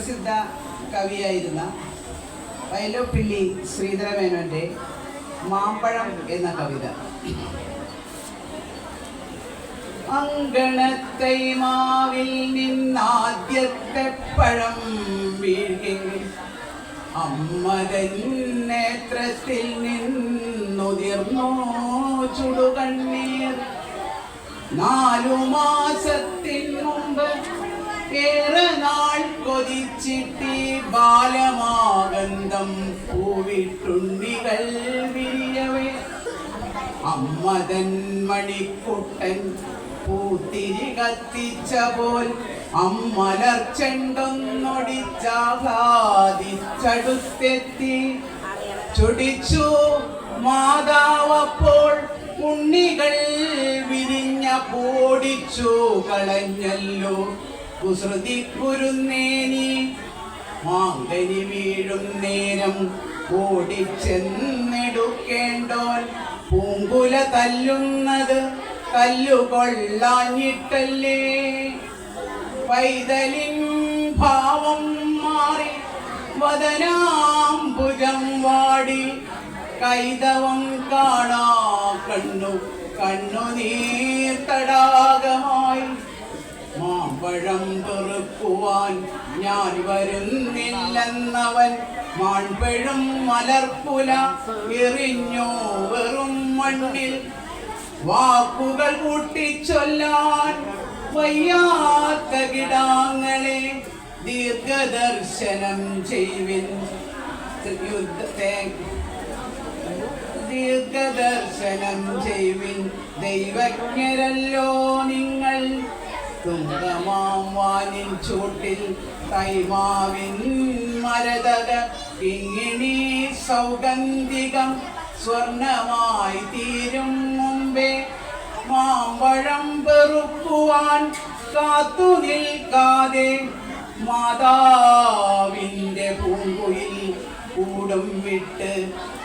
സുപ്രസിദ്ധ കവിയായിരുന്ന വയലോപ്പിള്ളി ശ്രീധരമേനോന്റെ മാമ്പഴം എന്ന കവിത. അങ്കണത്തൈ മാവിൽ നിന്നാദ്യത്തെ പഴം വീഴെ അമ്മതൻ നേത്രത്തിൽ നിന്നുതിർന്നോ ചുടുകണ്ണീർ. നാലു മാസത്തിൻ മുമ്പ് ഏറെ നാൾ കൊതിച്ചിട്ടി ബാലമാകന്തം പൂവിട്ടുണ്ടികൾ വിരിയവേ. അമ്മതൻ മണിക്കുട്ടൻ പൂത്തിരി കത്തിച്ച പോൽ അമ്മലർ ചെണ്ടൊന്നൊടിച്ചാകാതിച്ചടുത്തെത്തി. ചൊടിച്ചു മാതാവപ്പോൾ ഉണ്ണികൾ വിരിഞ്ഞ പോടിച്ചു കളഞ്ഞല്ലോ. കുസൃതി കുരുന്നേനി മാങ്കനി വീഴും നേരം ഓടിച്ചെന്നെടുക്കേണ്ടോൻ പൂങ്കുല തല്ലുന്നത് തല്ലുകൊള്ളാഞ്ഞിട്ടല്ലേ. പൈതലിൻ ഭാവം മാറി വദനാംബുജം വാടി. കൈതവം കാണാ കണ്ണു കണ്ണുനീർ തടാകമായി. മാമ്പഴം പെറുക്കുവാൻ ഞാൻ വരുന്നില്ലെന്നവൻ മാൺപഴും മലർപ്പുല എറിഞ്ഞോ വെറും മണ്ണിൽ. വാക്കുകൾ കൂട്ടിച്ചൊല്ലാൻ വയ്യാത്ത കിടാങ്ങളെ ദീർഘദർശനം ചെയ്യുവിൻ. യുദ്ധത്തെ ദീർഘദർശനം ചെയ്യുവിൻ. ദൈവജ്ഞരല്ലോ നിങ്ങൾ തുങ്കമാം ചൂട്ടിൽ കൈമാവിൻ മരതക. കിങ്ങിണി സൗഗന്ധികം സ്വർണമായി തീരും മുമ്പേ മാമ്പഴം പെറുക്കുവാൻ കാത്തു നിൽക്കാതെ മാതാവിന്റെ പൂങ്കുയിൽ കൂടും വിട്ട്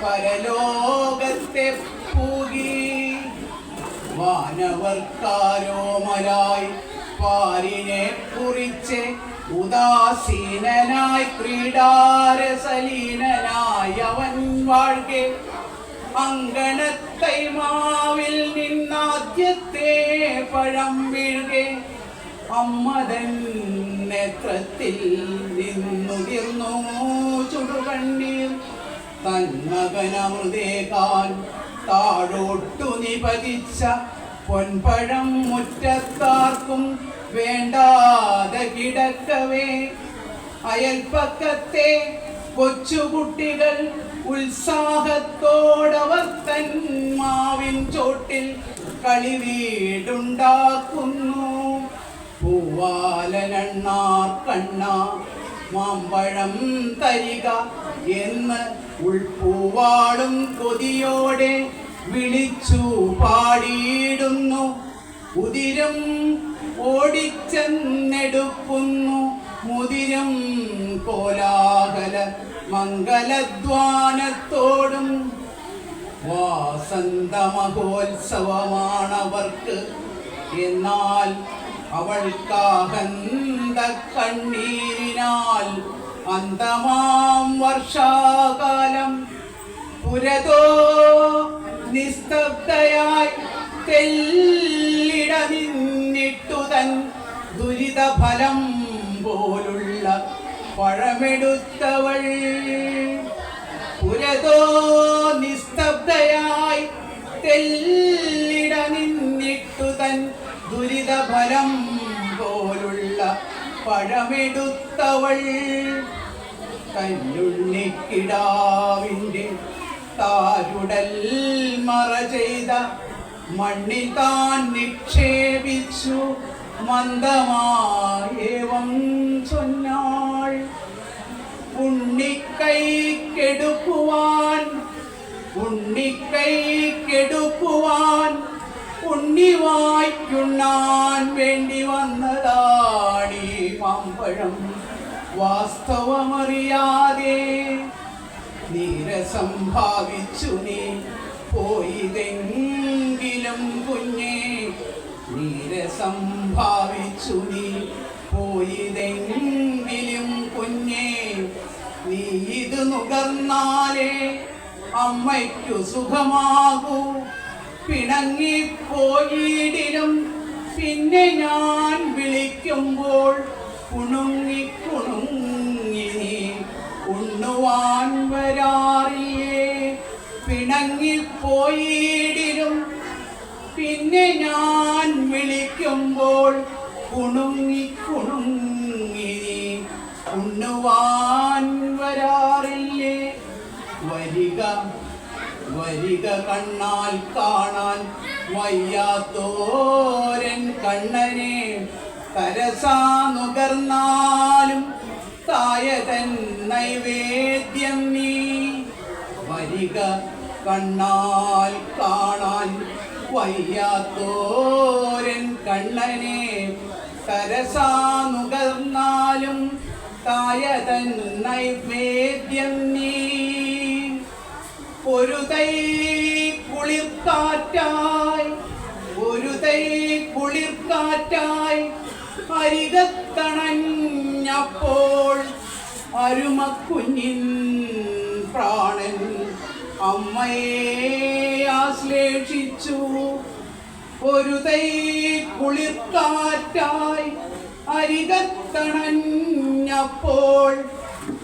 പരലോകത്തെ പൂകി. വാനവർക്കാരോമലായി പാരിനെ കുറിച്ച് ഉദാസീനനായി ക്രീഡാരസലീനനായി അവൻ വാഴ്കെ. അങ്കണത്തൈ മാവിൽ നിന്നാദ്യത്തെ പഴം വീഴ്കെ. അമ്മതൻ നേത്രത്തിൽ നിന്നുതിർന്നു ചുടുകണ്ണീർ. തന്മകനമൃതേകാൻ താഴോട്ടു നിപതിച്ച പൊൻപഴം മുറ്റത്താർക്കും വേണ്ടാതെ കിടക്കവേ. അയൽപ്പക്കത്തെ കൊച്ചുകുട്ടികൾ ഉത്സാഹത്തോടവർ തൻ മാവിൻ ചോട്ടിൽ കളിവീടുണ്ടാക്കുന്നു പൂവാലനണ്ണാർ കണ്ണ മാമ്പഴം തരിക എന്ന് ഉൾപൂവാളും കൊതിയോടെ വിളിച്ചു പാടിയിടുന്നു ഉതിരം ഓടിച്ചെന്നെടുക്കുന്നു. മുതിരം കോലാഹല മംഗലധ്വാനത്തോടും. വാസന്ത മഹോത്സവമാണവർക്ക് എന്നാൽ അവൾക്കാഹന്ത കണ്ണീരിനാൽ അന്തമാം വർഷാകാലം. പുരതോ നിസ്തബ്ധയായി തെല്ലിട നിന്നിട്ടു തൻ ദുരിതഫലം പോലുള്ള പഴമെടുത്തവൾ. പുരതോ നിസ്തബ്ധയായി തെല്ലിട നിന്നിട്ടു തൻ ദുരിതഫലം പോലുള്ള പഴമെടുത്തവൾ. കല്ലുണ്ണിക്കിടാവിന്റെ താരുടൽ മറ ചെയ്ത മണ്ണിൽ താൻ നിക്ഷേപിച്ചു മന്ദമായേവം ചൊന്നാൾ. ഉണ്ണിക്കൈ കെടുക്കുവാൻ ഉണ്ണിക്കൈ കെടുക്കുവാൻ ഉണ്ണി വായ്ക്കുണ്ണാൻ വേണ്ടി വന്നതാണീ മാമ്പഴം. വാസ്തവമറിയാതെ നീരസം ഭാവിച്ചു നീ പോയിതെങ്കിലും കുഞ്ഞേ നീരസം ഭാവിച്ചു നീ. പോയിതെങ്കിലും നുകർന്നാലേ അമ്മയ്ക്കു സുഖമാകൂ. പിണങ്ങിപ്പോയിടിലും പിന്നെ ഞാൻ വിളിക്കുമ്പോൾ കുണുങ്ങി കുണുങ്ങി നീ ഉണ്ണുവാൻ വരാറിയേ പിണങ്ങിപ്പോയിടിലും പിന്നെ ഞാൻ വിളിക്കുമ്പോൾ കുണുങ്ങി കുണുങ്ങി ഉണ്ണുവാൻ വരാറില്ലേ? വരിക വരിക കണ്ണാൽ കാണാൻ വയ്യാത്തോരൻ കണ്ണനെ. കരസാനുകർന്നാലും തായതൻ നൈവേദ്യം നീ. വരിക കണ്ണാൽ കാണാൻ വയ്യാത്തോരൻ കണ്ണനെ സരസാനുകർന്നാലും തായതൻ നൈവേദ്യം നീ. ഒരു തൈ കുളിർക്കാറ്റായി ഒരു കുളിർക്കാറ്റായി അരികത്തണഞ്ഞപ്പോൾ അരുമക്കുഞ്ഞിൻ പ്രാണൻ അമ്മയെ ആശ്ലേഷിച്ചു. ഒരു തൈ കുളിർക്കാറ്റായി അരികത്തണഞ്ഞപ്പോൾ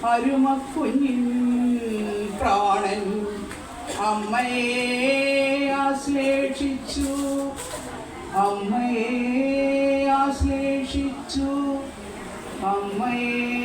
അരുമക്കുഞ്ഞിൻ പ്രാണൻ അമ്മയെ ആശ്ലേഷിച്ചു. അമ്മയെ ആശ്ലേഷിച്ചു. അമ്മയെ